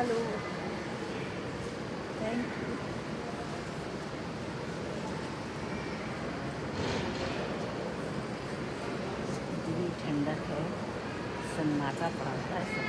Hello thank you اتنی ٹھنڈک ہے سناٹا پڑا ہے سب۔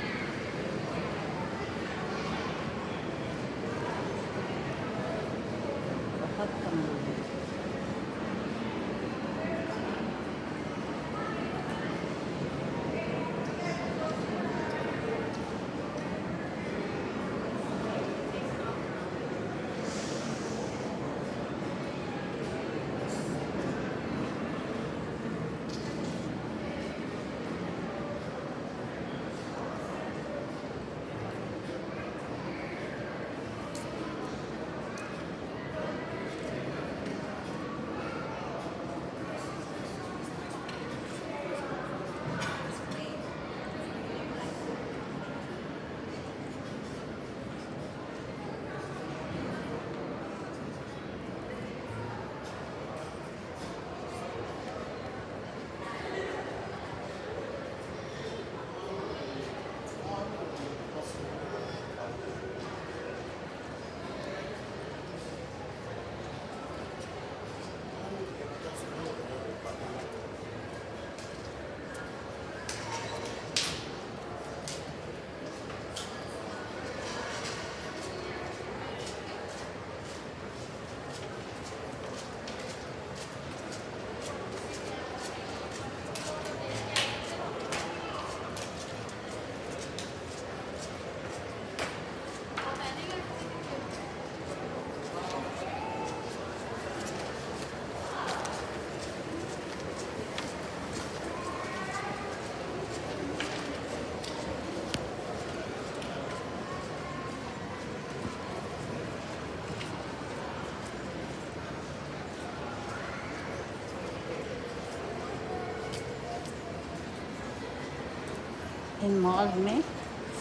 ان مالز میں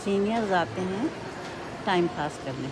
سینئرز آتے ہیں ٹائم پاس کرنے۔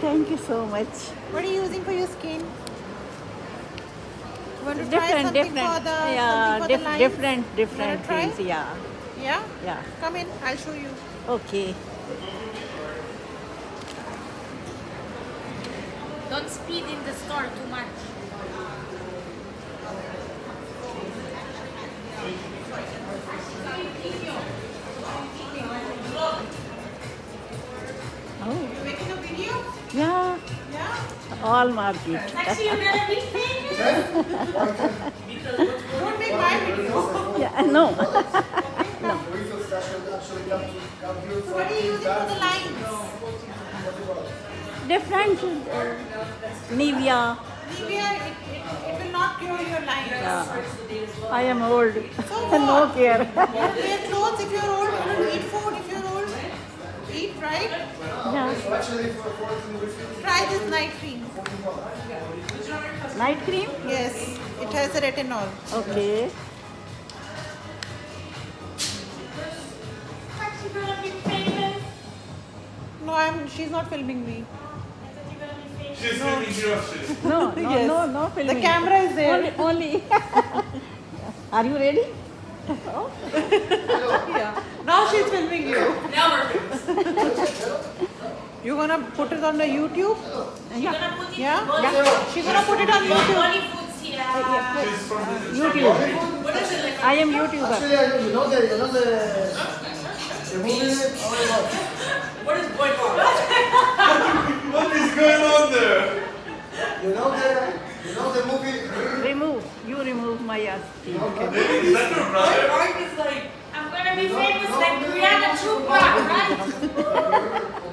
Thank you so much. What are you using for your skin? You want to different, different. The, yeah, different, different things. Yeah. Yeah. Yeah. Come in. I'll show you. Okay. Don't speed in the store too much. Come to come here So what are you using for the lines? different uh, Nivea Nivea, it, it, it will not cure your lines. yeah I am old So no care wear clothes if you're old. You don't eat food if you're. Eat, right? yeah So actually for 14 we Try this night cream. night cream Yes. It has a retinol. okay Actually, you're gonna be famous. No, I'm. She's not filming me. You're gonna. She's filming you no no Yes. no no filming The camera is there. only, only. are you ready Oh. Yeah. Now she's filming you. Now we're famous. You're gonna put it on the YouTube? Yeah. Yeah? Yeah. She's gonna put it on YouTube. Only foods here. Uh, YouTube. I am YouTuber. Actually, I know, you know the, you know the, the movie? Oh my God. What is going on there? You know the, you know the movie? Remove. You remove my ass. Okay. Is that your brother? I'm gonna be famous like Brianna Chupa, right?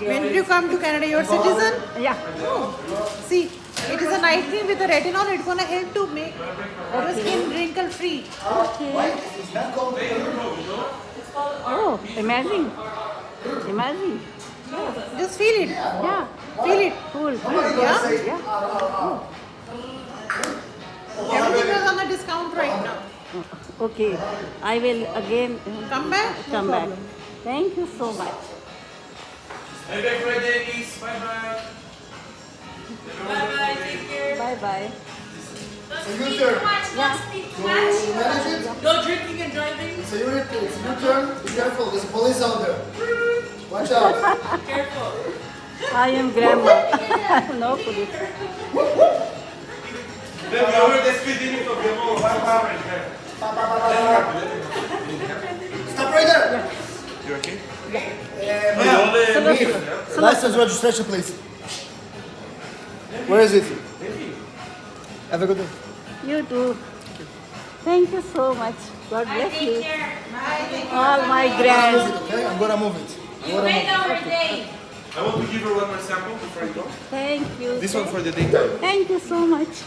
When did you come to Canada? You're a citizen? Yeah. Oh. See, it is a night cream with a retinol. It's gonna help to make your skin wrinkle free. Why is that called? Oh, amazing. Amazing. Just feel it. Yeah. Feel it. Cool. Yeah? Yeah. Everything is on a discount right now. Mm. Okay. I will again Come back. no come back. problem. Thank you so much. Bye bye, Friday, Miss. Bye bye. Bye bye. It's a Speak U-turn. too much, Yeah. don't speak too To much. manage it, No drinking and driving. it's a unit, it's a U-turn. Be careful, there's a police out there. Watch out. Careful. I am grandma. no police. Then we over the speed limit of the mall. Bye bye. Stop right there. You okay? Uh, Yeah. Leave. License registration, please. Where is it? Have a good day. You too. Thank you so much. God bless you. All my Move grand. okay? I'm gonna move it. You gonna made move our day. I want to give her one more sample before I go. Thank you. This one for the daytime. Thank you so much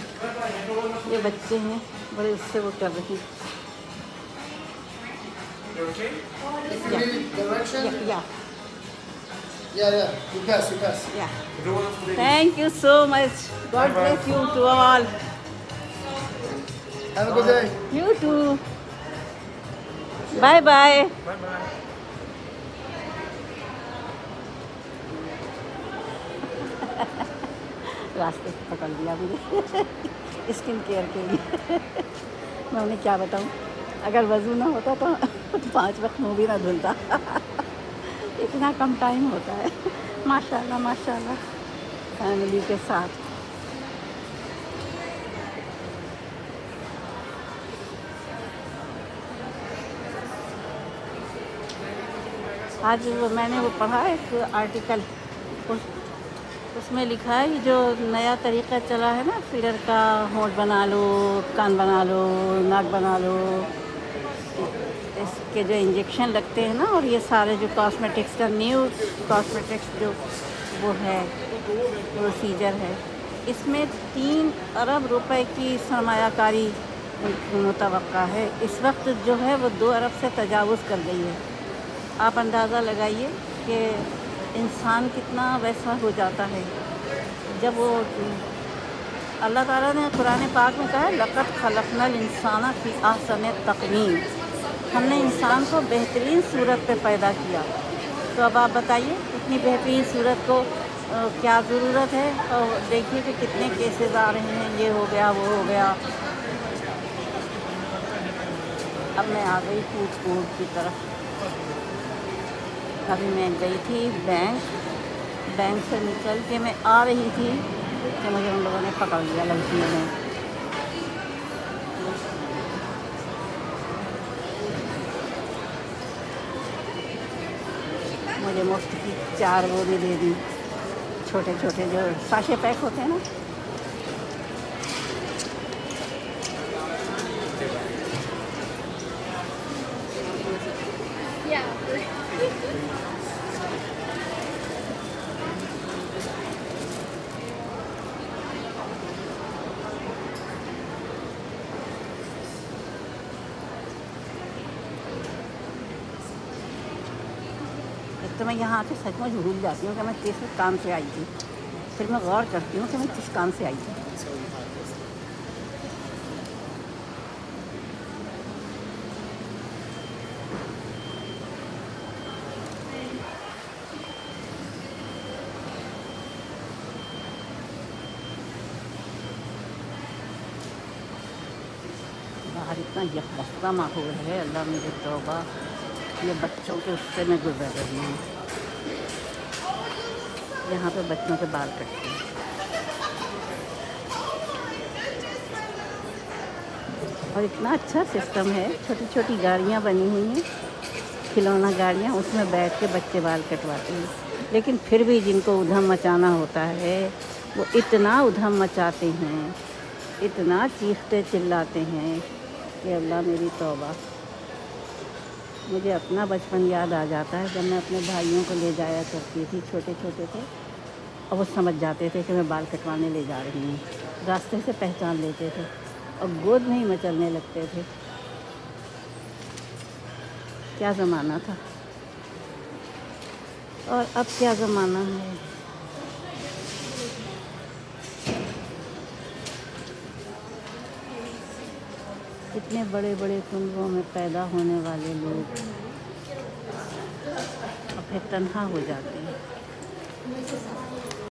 ये बच्चे हैं बड़े उससे वो कर रही You okay? it. If you need direction, या yeah, yeah. You pass, you pass. या Everyone for the thank you so much God bless you to all Have a good day. You to bye bye Bye bye. راستے سے پکڑ لیا مجھے۔ Skin care کے لیے۔ میں انہیں کیا بتاؤں؟ اگر وضو نہ ہوتا تو پانچ وقت منہ بھی نہ دھلتا۔ اتنا کم ٹائم ہوتا ہے۔ ماشاء اللہ ماشاء اللہ فیملی کے ساتھ۔ آج میں نے وہ پڑھا ایک آرٹیکل اس اس میں لکھا ہے جو نیا طریقہ چلا ہے نا، فیڈر کا ہونٹ بنا لو، کان بنا لو، ناک بنا لو، اس کے جو انجیکشن لگتے ہیں نا، اور یہ سارے جو کاسمیٹکس کا نیو کاسمیٹکس جو وہ ہے پروسیجر ہے، اس میں تین ارب روپے کی سرمایہ کاری متوقع ہے۔ اس وقت جو ہے وہ دو ارب سے تجاوز کر گئی ہے۔ آپ اندازہ لگائیے کہ انسان کتنا ویسا ہو جاتا ہے۔ جب وہ اللہ تعالیٰ نے قرآن پاک میں کہا لقت خلقنا الانسان فی آسن تقویم۔ ہم نے انسان کو بہترین صورت پہ پیدا کیا۔ تو اب آپ بتائیے، اتنی بہترین صورت کو کیا ضرورت ہے؟ اور دیکھیے کہ کتنے کیسز آ رہے ہیں، یہ ہو گیا، وہ ہو گیا۔ اب میں آ گئی پوچھ پوچھ کی طرف۔ ابھی میں گئی تھی بینک بینک سے نکل کے میں آ رہی تھی کہ مجھے ان لوگوں نے پکڑ لیا، لڑکیوں نے۔ مجھے مفت کی چار وہ بھی دے دی۔ چھوٹے چھوٹے جو ساشے پیک ہوتے ہیں نا تو میں یہاں آ کے سچ میں جھول جاتی ہوں کہ میں کس کام سے آئی تھی۔ پھر میں غور کرتی ہوں کہ میں کس کام سے آئی تھی۔ باہر اتنا یک بستہ ماحول ہے، اللہ میرے توبہ۔ اپنے بچوں کے حصے میں گزر رہی ہوں۔ یہاں پہ بچوں کے بال کٹتے ہیں اور اتنا اچھا سسٹم ہے، چھوٹی چھوٹی گاڑیاں بنی ہوئی ہیں۔ کھلونا گاڑیاں، اس میں بیٹھ کے بچے بال کٹواتے ہیں۔ لیکن پھر بھی جن کو ادھم مچانا ہوتا ہے، وہ اتنا ادھم مچاتے ہیں، اتنا چیختے چلاتے ہیں کہ اللہ میری توبہ۔ مجھے اپنا بچپن یاد آ جاتا ہے جب میں اپنے بھائیوں کو لے جایا کرتی تھی، چھوٹے چھوٹے تھے۔ اور وہ سمجھ جاتے تھے کہ میں بال کٹوانے لے جا رہی ہوں۔ راستے سے پہچان لیتے تھے۔ اور گود میں ہی مچلنے لگتے تھے۔ کیا زمانہ تھا؟ اور اب کیا زمانہ ہے؟ اتنے بڑے بڑے کنووں میں پیدا ہونے والے لوگ اور پھر تنہا ہو جاتے ہیں۔